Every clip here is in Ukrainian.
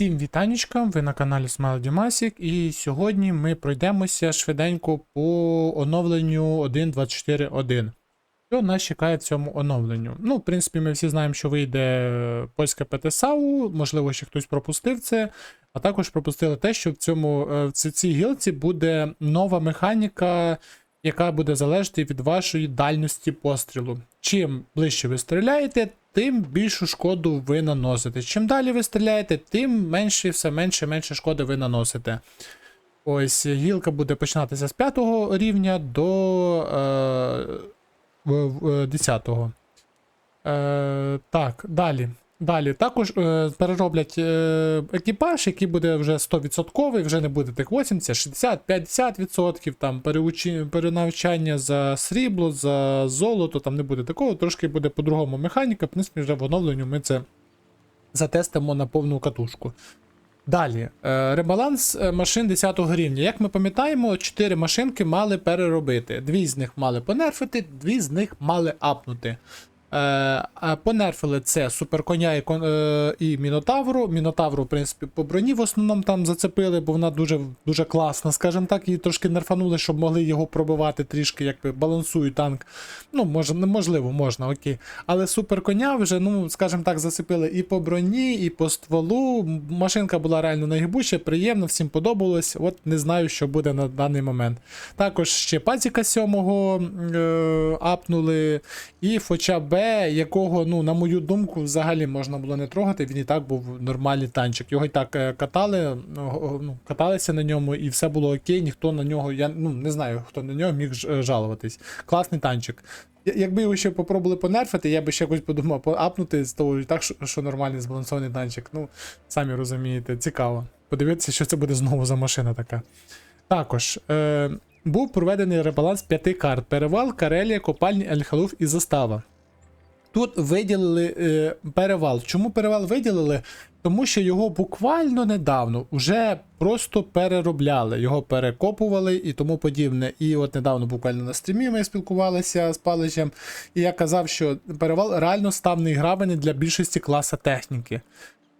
Всім вітанечкам, ви на каналі Smile Дімасік, і сьогодні ми пройдемося швиденько по оновленню 1.24.1. Що нас чекає в цьому оновленню? Ну, в принципі, ми всі знаємо, що вийде польське ПТСАУ, можливо, ще хтось пропустив це, а також пропустили те, що в цьому е, в цій гілці буде нова механіка, яка буде залежати від вашої дальності пострілу. Чим ближче ви стріляєте, тим більшу шкоду ви наносите. Чим далі ви стріляєте, тим менше, все менше менше шкоди ви наносите. Ось гілка буде починатися з 5 рівня до е, в- в- 10. Е, так, далі. Далі також е, перероблять е, екіпаж, який буде вже 100%, вже не буде тих 80, 60, 50%, там переучі, перенавчання за срібло, за золото, там не буде такого, трошки буде по-другому механіка. В принципі, вже в оновленню ми це затестимо на повну катушку. Далі, е, ребаланс е, машин 10 рівня. Як ми пам'ятаємо, 4 машинки мали переробити. Дві з них мали понерфити, дві з них мали апнути. Е, понерфили це суперконя і, е, і Мінотавру. Мінотавру, в принципі, по броні в основному там зацепили, бо вона дуже, дуже класна, скажімо так, її трошки нерфанули, щоб могли його пробивати трішки, якби балансують танк. Ну, може, неможливо, можна, окей. Але суперконя вже, ну, скажімо так, зацепили і по броні, і по стволу. Машинка була реально найгибуча, приємно, всім подобалось. От не знаю, що буде на даний момент. Також ще пазіка 7 е, апнули, і Фоча Б, якого, ну, на мою думку, взагалі можна було не трогати. Він і так був нормальний танчик. Його і так е, катали, ну, ну, каталися на ньому, і все було окей. Ніхто на нього, я ну, не знаю, хто на нього міг е, жалуватись. Класний танчик. Якби його ще попробували понерфити, я би ще якось подумав поапнути з того і так, що нормальний збалансований танчик. Ну, самі розумієте, цікаво. Подивитися, що це буде знову за машина така. Також е, був проведений ребаланс п'яти карт: Перевал, Карелія, Копальні, Ельхалуф і Застава. Тут виділили е, перевал. Чому перевал виділили? Тому що його буквально недавно вже просто переробляли, його перекопували і тому подібне. І от недавно буквально на стрімі ми спілкувалися з Паличем, і я казав, що перевал реально став неіграбельний для більшості класа техніки.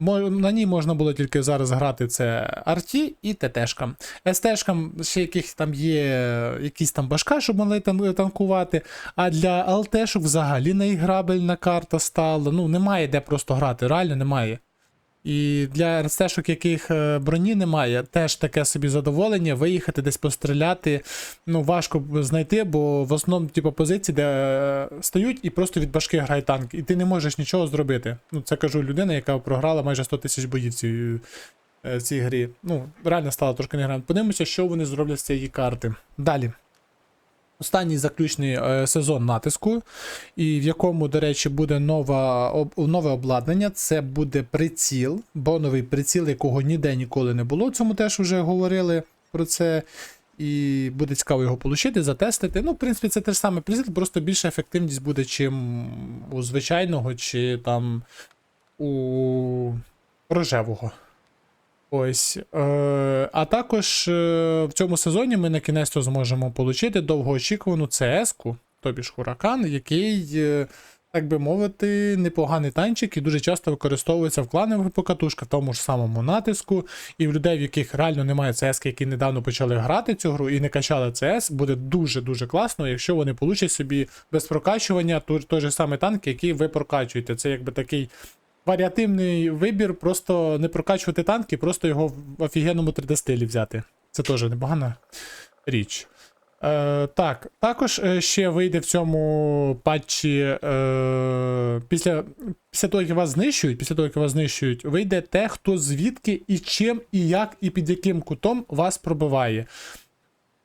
На ній можна було тільки зараз грати це арті і ТТшкам. СТшкам ще яких там є якісь там башка, щоб могли там танкувати. А для ЛТшок взагалі неіграбельна карта стала. Ну, немає де просто грати, реально немає. І для РСТшок, яких е, броні немає, теж таке собі задоволення виїхати десь постріляти. Ну, важко знайти, бо в основному типу, позиції, де е, стають і просто від башки грає танк, і ти не можеш нічого зробити. Ну, це кажу людина, яка програла майже 100 тисяч боїв цій, е, цій грі. Ну, реально стало трошки неграно. Подивимося, що вони зроблять з цієї карти. Далі. Останній заключний е, сезон натиску, і в якому, до речі, буде нова, об, нове обладнання. Це буде приціл, боновий приціл, якого ніде ніколи не було. Цьому теж вже говорили про це. І буде цікаво його отримати, затестити. Ну, в принципі, це те ж саме приціл, просто більша ефективність буде, чим у звичайного, чи там у рожевого. Ось. Е, а також е, в цьому сезоні ми на кінець зможемо отримати довгоочікувану CS-ку, тобі ж Хуракан, який, е, так би мовити, непоганий танчик і дуже часто використовується в кланових покатушках, в тому ж самому натиску. І в людей, в яких реально немає CS, які недавно почали грати цю гру і не качали CS, буде дуже-дуже класно, якщо вони получать собі без прокачування той же самий танк, який ви прокачуєте. Це якби такий варіативний вибір, просто не прокачувати танки, просто його в офігенному 3D-стилі взяти. Це теж непогана річ. Е, так, також е, ще вийде в цьому патчі е, після, після того, як вас знищують, після того, як вас знищують, вийде те, хто звідки і чим, і як, і під яким кутом вас пробиває.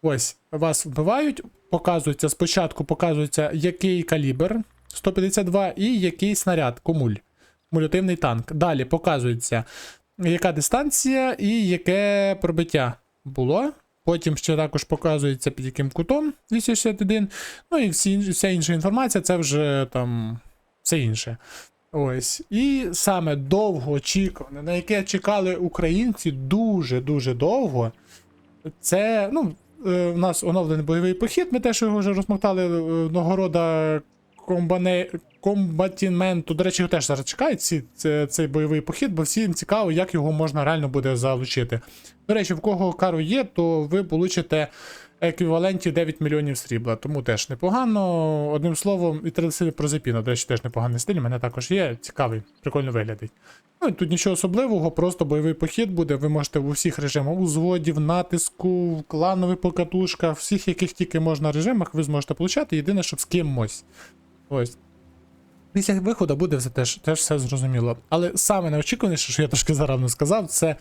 Ось, вас вбивають, показується, спочатку показується, який калібр 152 і який снаряд, кумуль кумулятивний танк. Далі показується, яка дистанція і яке пробиття було. Потім ще також показується під яким кутом 261. Ну і всі, вся інша інформація, це вже там все інше. Ось. І саме довго очікуване, на яке чекали українці дуже-дуже довго. Це, ну, е, у нас оновлений бойовий похід, ми теж його вже розмотали. е, Нагорода комбане... комбатіменту. До речі, його теж зараз чекають ці, цей бойовий похід, бо всім цікаво, як його можна реально буде залучити. До речі, в кого кару є, то ви получите еквівалентів 9 мільйонів срібла, тому теж непогано. Одним словом, і традиційний прозепіна, до речі, теж непоганий стиль, у мене також є, цікавий, прикольно виглядить. Ну, тут нічого особливого, просто бойовий похід буде. Ви можете в усіх режимах узводів, натиску, кланових покатушках, всіх, яких тільки можна режимах, ви зможете получати. Єдине, щоб з кимось. Ось. Після виходу буде все теж, теж все зрозуміло. Але саме неочікуваніше, що я трошки зарано сказав, це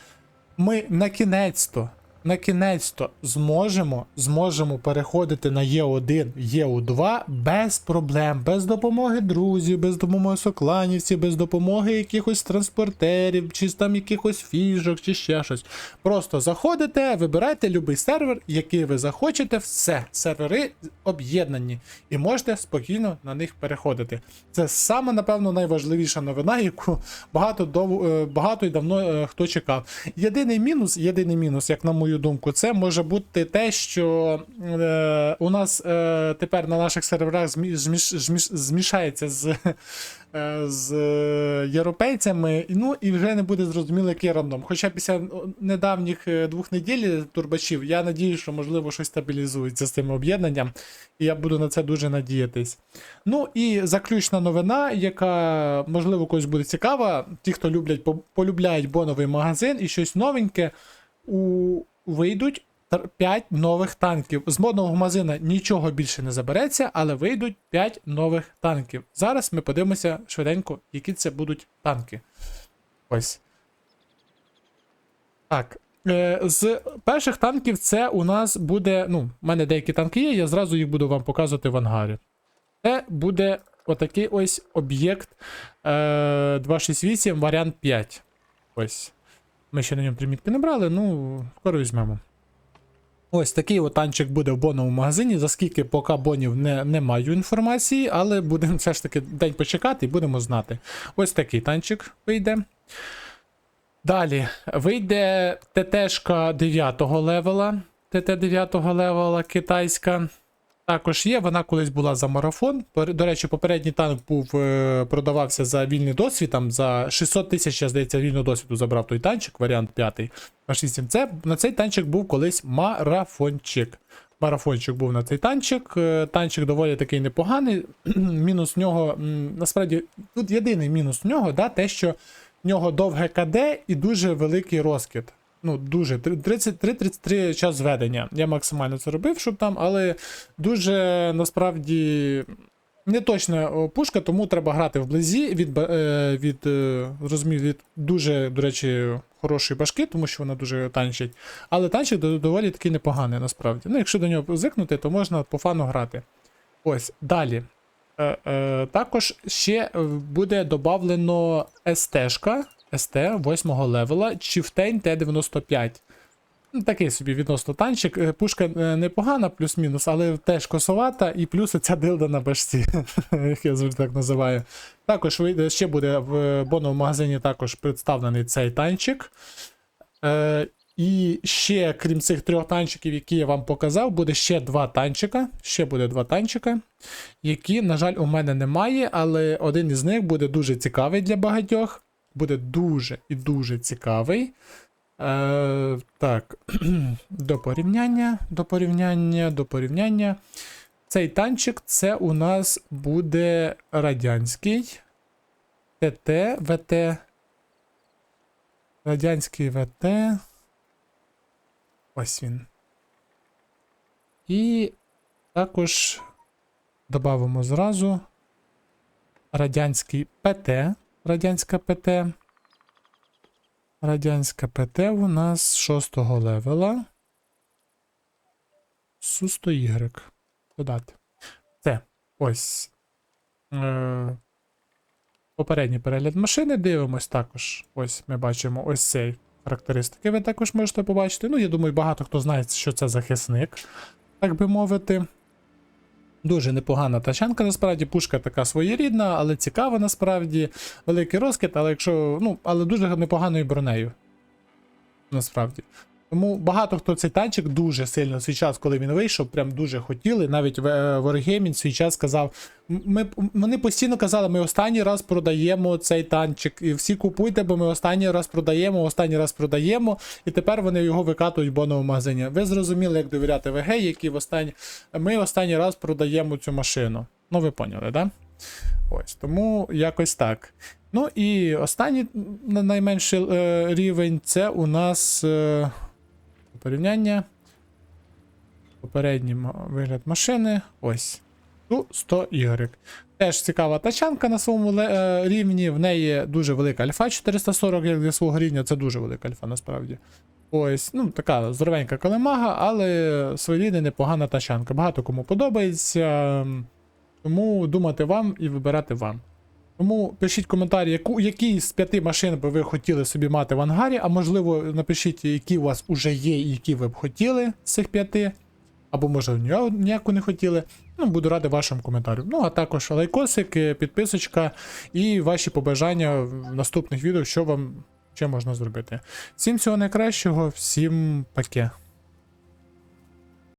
ми на кінець-то, на кінець-то зможемо, зможемо переходити на Е1, Е2 без проблем, без допомоги друзів, без допомоги сокланівців, без допомоги якихось транспортерів, чи там якихось фішок, чи ще щось. Просто заходите, вибирайте будь-який сервер, який ви захочете, все. Сервери об'єднані, і можете спокійно на них переходити. Це саме, напевно, найважливіша новина, яку багато е, багато і давно е, хто чекав. Єдиний мінус, єдиний мінус, як на мою думку, це може бути те, що е, у нас е, тепер на наших серверах змі... зміш... зміш... змішається з, е, з європейцями, ну і вже не буде зрозуміло, який рандом. Хоча після недавніх е, двох неділь турбачів, я надію, що можливо щось стабілізується з цим об'єднанням, і я буду на це дуже надіятись. Ну і заключна новина, яка можливо когось буде цікава. Ті, хто люблять, полюбляють боновий магазин і щось новеньке, у... вийдуть 5 нових танків. З модного магазина нічого більше не забереться, але вийдуть 5 нових танків. Зараз ми подивимося швиденько, які це будуть танки. Ось. Так. Е, з перших танків це у нас буде. Ну, в мене деякі танки є, я зразу їх буду вам показувати в ангарі. Це буде отакий ось об'єкт е, 268 варіант 5. Ось. Ми ще на ньому примітки не брали, ну, скоро візьмемо. Ось такий от танчик буде в боновому магазині. За скільки поки бонів не, не маю інформації, але будемо все ж таки день почекати і будемо знати. Ось такий танчик вийде. Далі вийде ТТшка 9 левела. ТТ 9 левела китайська. Також є, вона колись була за марафон. До речі, попередній танк був, е, продавався за вільний досвід. Там за 600 тисяч, я здається, вільного досвіду забрав той танчик, варіант 5. Це, на цей танчик був колись марафончик. Марафончик був на цей танчик. Е, Танчик доволі такий непоганий. Мінус в нього, насправді, тут єдиний мінус в нього, да, те, що в нього довге КД і дуже великий розкид. Ну, дуже 33-33 час зведення. Я максимально це робив, щоб там, але дуже насправді не точна пушка, тому треба грати вблизі від, е, від, е, розумію, від дуже, до речі, хорошої башки, тому що вона дуже танчить. Але танчик доволі такий непоганий, насправді. Ну, якщо до нього звикнути, то можна по фану грати. Ось, далі. Е, також ще буде додавлено СТ-шка, СТ 8 левела, Chieftain Т-95. Ну, Такий собі відносно танчик. Е, Пушка е, непогана, плюс-мінус, але теж косовата, і плюс ця дилда на башці, як я завжди так називаю. Також ще буде в боновому магазині також представлений цей танчик. Е, і ще, крім цих трьох танчиків, які я вам показав, буде ще два танчика. Ще буде два танчика, які, на жаль, у мене немає, але один із них буде дуже цікавий для багатьох. Буде дуже і дуже цікавий. Е, так, до порівняння, до порівняння, до порівняння. Цей танчик це у нас буде радянський ТТ, ВТ. Радянський ВТ. Ось він. І також додамо зразу радянський ПТ. Радянська ПТ. Радянська ПТ у нас 6 левела. Сусто Y. Додати. Це ось. Е, попередній перегляд машини. Дивимось також. Ось ми бачимо ось цей характеристики. Ви також можете побачити. Ну, я думаю, багато хто знає, що це захисник, так би мовити. Дуже непогана тачанка, насправді, пушка така своєрідна, але цікава насправді. Великий розкид, але якщо. Ну, але дуже непоганою бронею. Насправді. Тому багато хто цей танчик дуже сильно свій час, коли він вийшов, прям дуже хотіли. Навіть е, Wargaming свій час сказав. Ми, вони постійно казали, ми останній раз продаємо цей танчик. І всі купуйте, бо ми останній раз продаємо, останній раз продаємо. І тепер вони його викатують в боновому магазині. Ви зрозуміли, як довіряти ВГ, які в останні. Ми останній раз продаємо цю машину. Ну, ви поняли, да? Ось, тому якось так. Ну і останній найменший е, рівень це у нас е, порівняння. Попередній вигляд машини. Ось. Ту 100 Y. Теж цікава тачанка на своєму е, рівні. В неї дуже велика альфа 440, як для свого рівня. Це дуже велика альфа насправді. Ось, ну, така здоровенька колемага, але своєрідна непогана тачанка. Багато кому подобається. Тому думати вам і вибирати вам. Тому пишіть коментарі, яку, які з п'яти машин би ви хотіли собі мати в ангарі, а можливо, напишіть, які у вас уже є, і які ви б хотіли з цих п'яти. Або, може, ні- ніяку не хотіли. Ну, буду радий вашим коментарям. Ну, а також лайкосик, е, підписочка і ваші побажання в наступних відео, що вам ще можна зробити. Всім всього найкращого, всім паке.